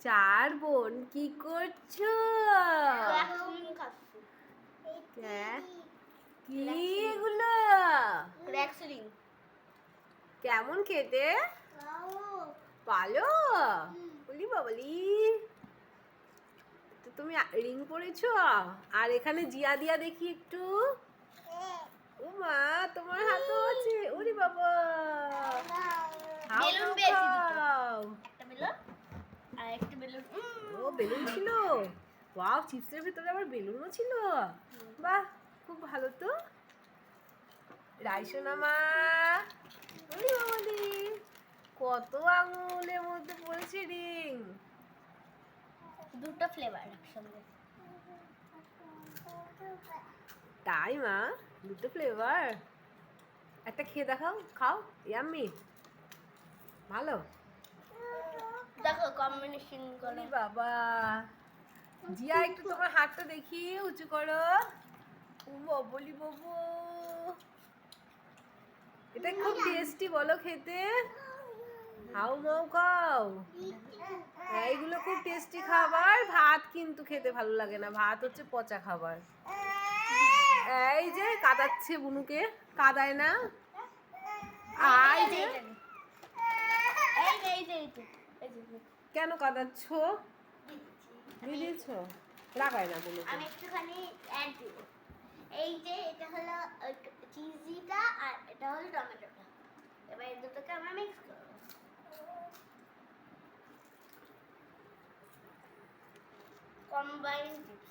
চার বোন কি করছ? হ্যাঁ? কি? এগুলো কেমন খেতে? ভালো। বলি বাবলি তো তুমি রিং পরেছো? আর এখানে জিয়া দিয়া দেখি একটু। ও মা তোমার হাতও আছে। ওরে বাবা। বেলুন খাও, পেয়েছি দুটো। খাও। একটা বেলুন আর একটা বেলুন। ও বেলুন ছিল? ওয়াও চিপসের ভিতরে আবার বেলুনও ছিল? বাহ খুব ভালো তো। রাইসোনা মা। কত আঙুলের মধ্যে পড়েছে রিং। দুটো ফ্লেভার একসঙ্গে। তাই মা দুটো ফ্লেভার একটা খেয়ে দেখাও খাও ইয়াম্মি ভালো। কম্বিনেশন করে। বাবা। জিয়া একটু তোমার হাতটা দেখি উঁচু করো। ও ববলি বাবু। এটা খুব টেস্টি বলো খেতে। হাউ মাউ খাও। হ্যাঁ, এইগুলো খুব টেস্টি খাবার। ভাত কিন্তু খেতে ভালো লাগে না। ভাত হচ্ছে পচা খাবার। এই যে কাদাচ্ছে বুনুকে। কাদায় না। আই যে এই যে। কেন কাঁদাচ্ছ? দিয়ে দিয়েছ? লাগায় না বুনুকে আমি একটুখানি অ্যাড দিব। এই যে এটা হলো চিজিটা আর এটা হলো টমেটোটা। এবার এই দুটোকে আমরা মিক্স করব। Combine chips